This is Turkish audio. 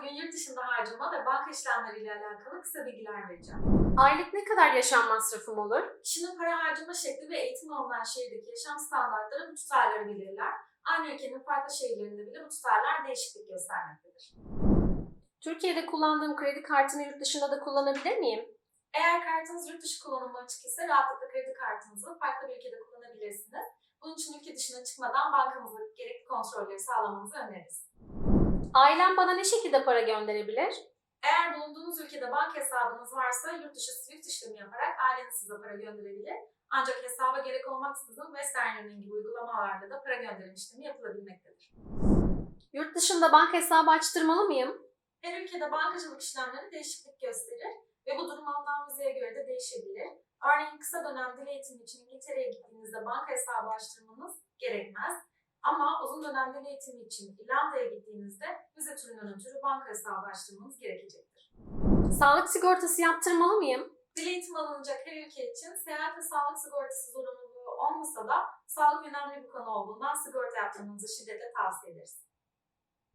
bugün yurt dışında harcama ve banka işlemleriyle alakalı kısa bilgiler vereceğim. Aylık ne kadar yaşam masrafım olur? Kişinin para harcama şekli ve eğitim alınan şehirdeki yaşam standartları bu tutarları belirler. Aynı ülkenin farklı şehirlerinde bile bu tutarlar değişiklik göstermektedir. Türkiye'de kullandığım kredi kartını yurt dışında da kullanabilir miyim? Eğer kartınız yurt dışı kullanımı açık ise rahatlıkla kredi kartınızı farklı bir ülkede kullanabilirsiniz. Bunun için ülke dışına çıkmadan bankamıza gerekli kontrolleri sağlamanızı öneririz. Ailem bana ne şekilde para gönderebilir? Eğer bulunduğunuz ülkede banka hesabınız varsa yurt dışı SWIFT işlemi yaparak aileniz size para gönderebilir. Ancak hesaba gerek olmaksızın Western Union gibi uygulamalarda da para gönderim işlemi yapılabilmektedir. Yurt dışında banka hesabı açtırmalı mıyım? Her ülkede bankacılık işlemleri değişiklik gösterir ve bu durum alınan vizeye göre de değişebilir. Örneğin kısa dönem dil eğitimi için İngiltere'ye gittiğinizde banka hesabı açtırmanız gerekmez. Ama uzun dönem dil eğitimi için İrlanda'ya gittiğinizde vize türünden ötürü banka hesabı açtırmanız gerekecektir. Sağlık sigortası yaptırmalı mıyım? Dil eğitimi alınacak her ülke için seyahat ve sağlık sigortası zorunluluğu olmasa da sağlık önemli bir konu olduğundan sigorta yaptırmanızı şiddetle tavsiye ederiz.